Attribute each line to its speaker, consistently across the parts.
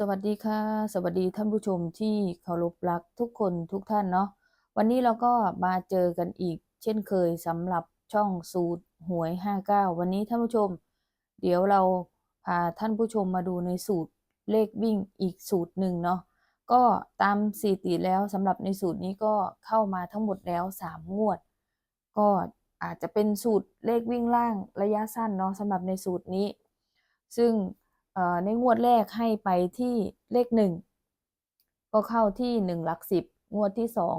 Speaker 1: สวัสดีค่ะ สวัสดีท่านผู้ชมที่เคารพรักทุกคนทุกท่านเนาะวันนี้เราก็มาเจอกันอีก เช่นเคยสำหรับช่องสูตรหวย 59 วันนี้ท่านผู้ชม เดี๋ยวเราพาท่านผู้ชมมาดูในสูตรเลขวิ่งอีกสูตรหนึ่งเนาะก็ตามสถิติแล้วสำหรับในสูตรนี้ก็เข้ามาทั้งหมดแล้ว 3 งวด ก็อาจจะเป็นสูตรเลขวิ่งล่างระยะสั้นเนาะสำหรับในสูตรนี้ ซึ่ง ในงวดแรกให้ไปที่เลขหนึ่งก็เข้าที่หนึ่งหลักสิบงวดที่สอง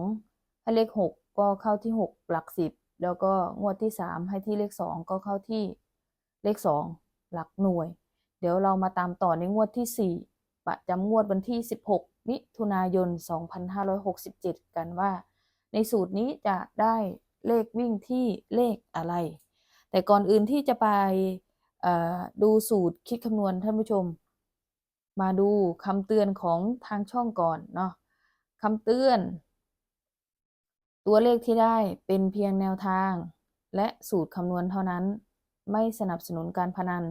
Speaker 1: ให้เลขหกก็เข้าที่หกหลักสิบแล้วก็งวดที่สามให้ที่เลขสองก็เข้าที่เลขสองหลักหน่วย เดี๋ยวเรามาตามต่อในงวดที่สี่ประจำงวดวันที่ 16 มิถุนายน 2567 กันว่า ในสูตรนี้จะได้เลขวิ่งที่เลขอะไร แต่ก่อนอื่นที่จะไป ดูสูตรคิดคำนวณท่านผู้ชม มาดูคำเตือนของทางช่องก่อนเนาะคำเตือน ตัวเลขที่ได้เป็นเพียงแนวทาง และสูตรคำนวณเท่านั้น ไม่สนับสนุนการพนัน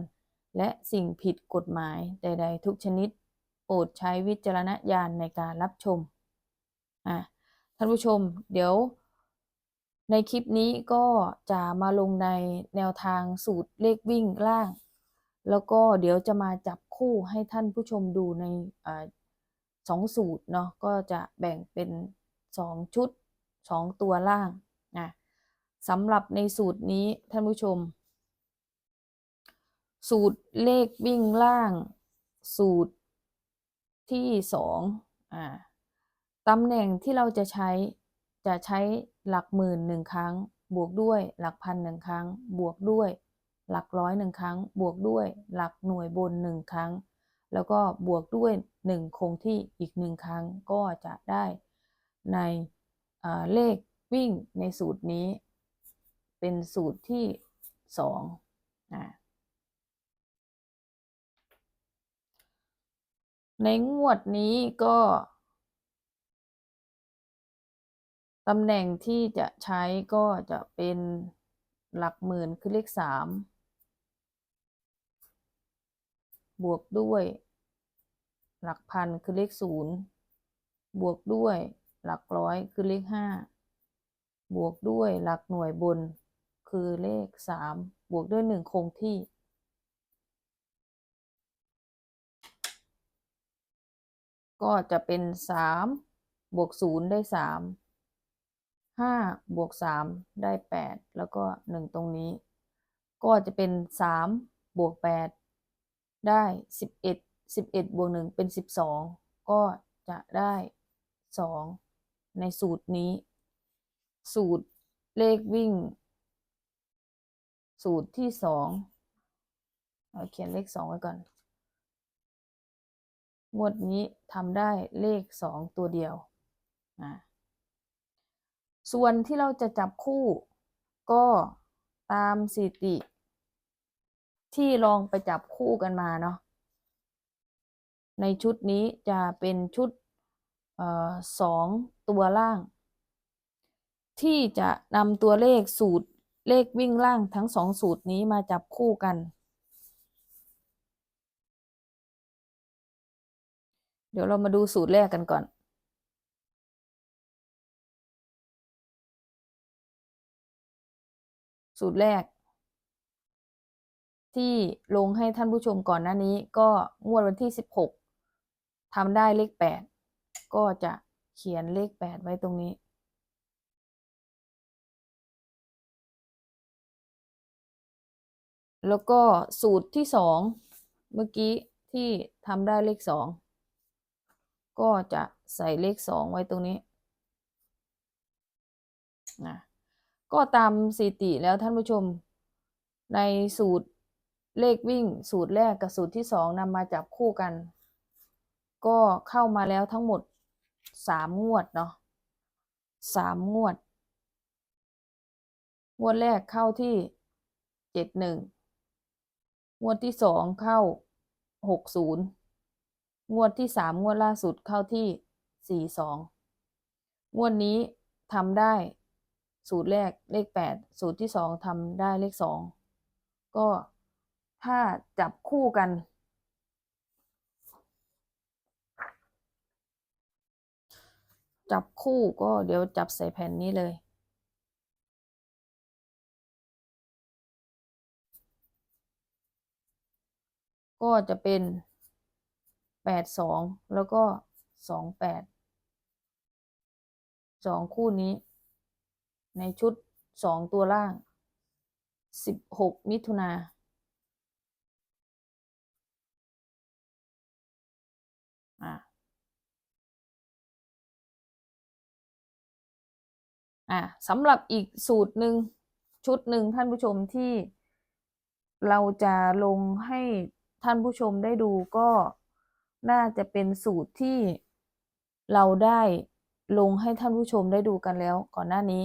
Speaker 1: และสิ่งผิดกฎหมายใด ๆ ทุกชนิดโปรดใช้วิจารณญาณในการรับชมอะท่านผู้ชม เดี๋ยว ในคลิปนี้ก็จะมาลงในแนวทางสูตรเลขวิ่งล่าง แล้วก็เดี๋ยวจะมาจับคู่ให้ท่านผู้ชมดูในอสองสูตรเนาะก็จะแบ่งเป็นสองชุดสองตัวล่างนะสำหรับในสูตรนี้ท่านผู้ชม สูตรเลขวิ่งล่าง สูตรที่สองอ่าตำแหน่งที่เราจะใช้จะใช้ หลักหมื่นหนึ่งครั้ง บวกด้วย หลักพันหนึ่งครั้ง บวกด้วย หลักร้อยหนึ่งครั้ง บวกด้วย หลักหน่วยบนหนึ่งครั้ง แล้วก็บวกด้วยหนึ่งคงที่อีกหนึ่งครั้งก็จะได้ในเลขวิ่งในสูตรนี้ เป็นสูตรที่สองนะในงวดนี้ก็ ตำแหน่งที่จะใช้ก็จะเป็นหลักหมื่นคือเลขสามบวกด้วย หลักพันคือเลขศูนย์บวกด้วย หลักร้อยคือเลขห้าบวกด้วยหลักหน่วยบน คือเลขสามบวกด้วยหนึ่งคงที่ ก็จะเป็นสามบวกศูนย์ได้สาม ห้าบวกสามได้แปดแล้วก็หนึ่งตรงนี้ ก็จะเป็นสามบวกแปดได้สิบเอ็ดสิบเอ็ดบวกหนึ่งเป็นสิบสองก็จะได้สองในสูตรนี้ สูตรเลขวิ่ง สูตรที่สองเอาเขียนเลขสองไว้ก่อนงวดนี้ทำได้เลขสองตัวเดียวนะ ส่วนที่เราจะจับคู่ก็ตามสิติ ที่ลองไปจับคู่กันมาเนาะในชุดนี้จะเป็นชุดออสองตัวล่าง ที่จะนำตัวเลขสูตรเลขวิ่งล่างทั้งสองสูตรนี้มาจับคู่กัน เดี๋ยวเรามาดูสูตรแรกกันก่อน สูตรแรก ที่ลงให้ท่านผู้ชมก่อนหน้านี้ ก็งวดวันที่สิบหกทำได้เลขแปดก็จะเขียนเลขแปดไว้ตรงนี้ แล้วก็สูตรที่สองเมื่อกี้ที่ทำได้เลขสองก็จะใส่เลขสองไว้ตรงนี้นะ ก็ตามสถิติแล้วท่านผู้ชม ในสูตรเลขวิ่ง สูตรแรกกับสูตรที่สองนำมาจับคู่กัน ก็เข้ามาแล้วทั้งหมดสามงวดเนาะสามงวด งวดแรกเข้าที่เจ็ดหนึ่งงวดที่สองเข้าหกศูนย์งวดที่สามงวดล่าสุดเข้าที่สี่สองงวดนี้ทำได้ สูตรแรกเลข 8 สูตรที่ 2 ทำได้เลข 2 ก็ถ้าจับคู่กัน จับคู่ก็เดี๋ยวจับใส่แผ่นนี้เลย ก็จะเป็นแปดสองแล้วก็สองแปดสองคู่นี้ ในชุดสองตัวล่างสิบหกมิถุนาอะอะสำหรับอีกสูตรหนึ่งชุดหนึ่งท่านผู้ชมที่เราจะลงให้ท่านผู้ชมได้ดูก็น่าจะเป็นสูตรที่เราได้ลงให้ท่านผู้ชมได้ดูกันแล้วก่อนหน้านี้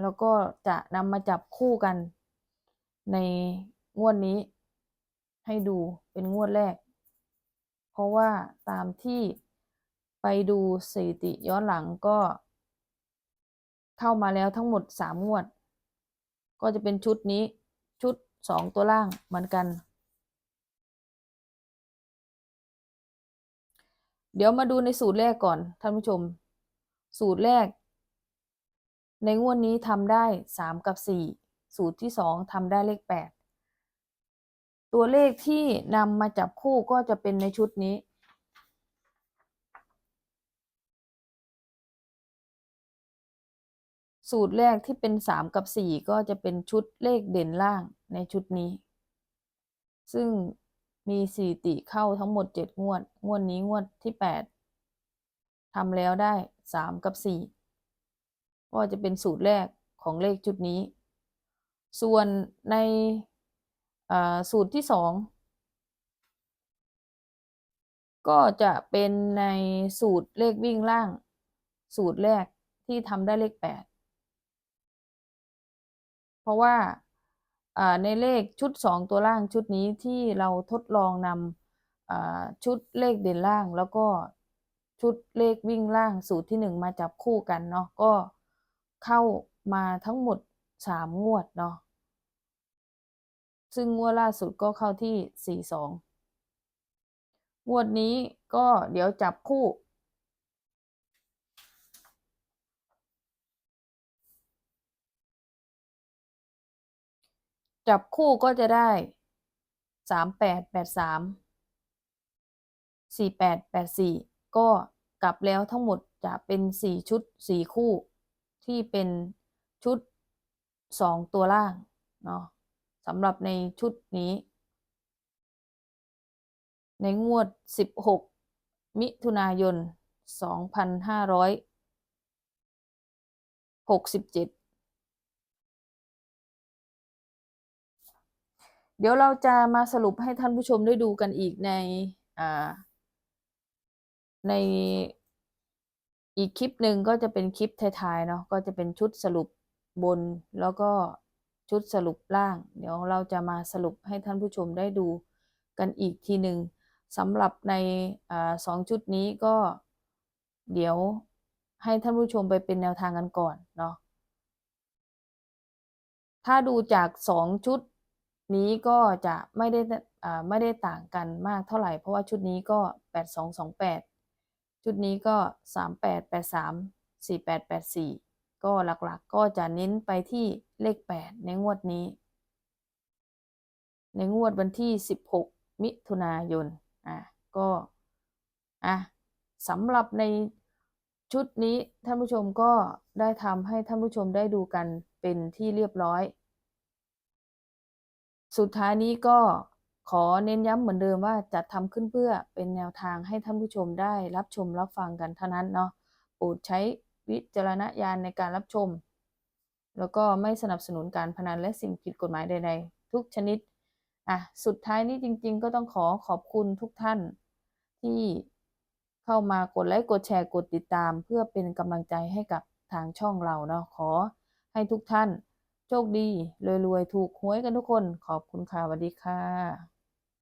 Speaker 1: แล้วก็จะนำมาจับคู่กันในงวดนี้ ให้ดูเป็นงวดแรก เพราะว่าตามที่ไปดูสถิติย้อนหลังก็ เข้ามาแล้วทั้งหมดสามงวด ก็จะเป็นชุดนี้ชุดสองตัวล่างเหมือนกัน เดี๋ยวมาดูในสูตรแรกก่อนท่านผู้ชม สูตรแรก ในงวดนี้ทำได้สามกับสี่สูตรที่สองทำได้เลขแปดตัวเลขที่นำมาจับคู่ก็จะเป็นในชุดนี้ สูตรแรกที่เป็นสามกับสี่ก็จะเป็นชุดเลขเด่นล่างในชุดนี้ ซึ่งมีสถิติเข้าทั้งหมดเจ็ดงวด งวดนี้งวดที่แปดทำแล้วได้สามกับสี่ ก็จะเป็นสูตรแรกของเลขชุดนี้ ส่วนในสูตรที่สองก็จะเป็นในสูตรเลขวิ่งล่าง สูตรแรกที่ทำได้เลขแปดเพราะว่าในเลขชุดสองตัวล่างชุดนี้ที่เราทดลองนำชุดเลขเด่นล่างแล้วก็ชุดเลขวิ่งล่างสูตรที่หนึ่งมาจับคู่กันเนาะก็ เข้ามาทั้งหมดสามงวดเนาะซึ่งงวดล่าสุดก็เข้าที่สี่สองงวดนี้ก็เดี๋ยวจับคู่ จับคู่ก็จะได้สามแปดแปดสามสี่แปดแปดสี่ก็กลับแล้วทั้งหมดจะเป็นสี่ชุดสี่คู่ ที่เป็นชุดสองตัวล่างเนาะสำหรับในชุดนี้ ในงวดสิบหกมิถุนายนสองพันห้าร้อยหกสิบเจ็ดเดี๋ยวเราจะมาสรุปให้ท่านผู้ชมได้ดูกันอีกในอ่าใน อีกคลิปหนึ่งก็จะเป็นคลิปท้ายๆเนาะก็จะเป็นชุดสรุปบนแล้วก็ชุดสรุปล่าง เดี๋ยวเราจะมาสรุปให้ท่านผู้ชมได้ดูกันอีกทีหนึ่งสำหรับในอสองชุดนี้ก็ เดี๋ยวให้ท่านผู้ชมไปเป็นแนวทางกันก่อนเนาะถ้าดูจากสองชุดนี้ก็จะไม่ได้ไม่ได้ต่างกันมากเท่าไหร่ เพราะว่าชุดนี้ก็ 8228 ชุดนี้ก็สามแปดแปดสามสี่แปดแปดสี่ก็หลักๆก็จะเน้นไปที่เลขแปดในงวดนี้ ในงวดวันที่สิบหกมิถุนายน อะ ก็ อะสำหรับในชุดนี้ท่านผู้ชมก็ได้ทำให้ท่านผู้ชมได้ดูกันเป็นที่เรียบร้อย สุดท้ายนี้ก็ ขอเน้นย้ำเหมือนเดิมว่าจัดทำขึ้นเพื่อเป็นแนวทางให้ท่านผู้ชมได้รับชมรับฟังกันเท่านั้นเนาะโปรดใช้วิจารณญาณในการรับชม แล้วก็ไม่สนับสนุนการพนันและสิ่งผิดกฎหมายใดๆ ทุกชนิดอะสุดท้ายนี้จริง ๆ ก็ต้องขอขอบคุณทุกท่าน ที่เข้ามากดไลค์กดแชร์กดติดตาม เพื่อเป็นกำลังใจให้กับทางช่องเราเนาะขอให้ทุกท่าน โชคดีรวยๆถูกหวยกันทุกคน ขอบคุณค่ะสวัสดีค่ะ